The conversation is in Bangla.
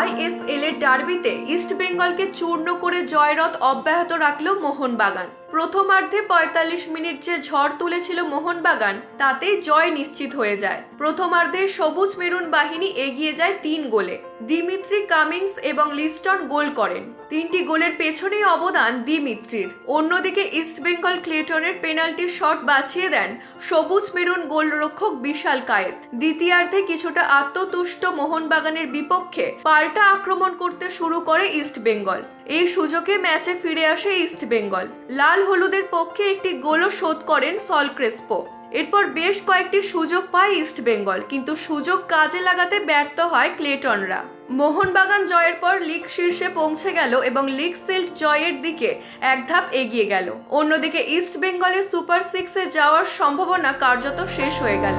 আইএসএল এর ডার্বিতে ইস্ট বেঙ্গলকে চূর্ণ করে জয়রথ অব্যাহত রাখল মোহনবাগান। প্রথমার্ধে পঁয়তাল্লিশ মিনিট যে ঝড় তুলেছিল মোহনবাগান, তাতেই জয় নিশ্চিত হয়ে যায়। প্রথমার্ধে সবুজ মেরুন বাহিনী এগিয়ে যায় তিন গোলে। দিমিত্রি কামিংস এবং লিস্টন গোল করেন। তিনটি গোলের পেছনেই অবদান দিমিত্রির। অন্যদিকে ইস্ট বেঙ্গল ক্লেটনের পেনাল্টি শট বাঁচিয়ে দেন সবুজ মেরুন গোলরক্ষক বিশাল কায়েত। দ্বিতীয়ার্ধে কিছুটা আত্মতুষ্ট মোহনবাগানের বিপক্ষে পাল্টা আক্রমণ করতে শুরু করে ইস্ট বেঙ্গল। এই সুযোগে ম্যাচে ফিরে আসে ইস্ট বেঙ্গল। লাল হলুদের পক্ষে একটি গোলও শোধ করেন সল ক্রেসপো। এরপর বেশ কয়েকটি সুযোগ পায় ইস্ট বেঙ্গল, কিন্তু সুযোগ কাজে লাগাতে ব্যর্থ হয় ক্লেটনরা। মোহনবাগান জয়ের পর লিগ শীর্ষে পৌঁছে গেল এবং লিগ সিল্ড জয়ের দিকে এক ধাপ এগিয়ে গেল। অন্যদিকে ইস্ট বেঙ্গলের সুপার সিক্সে যাওয়ার সম্ভাবনা কার্যত শেষ হয়ে গেল।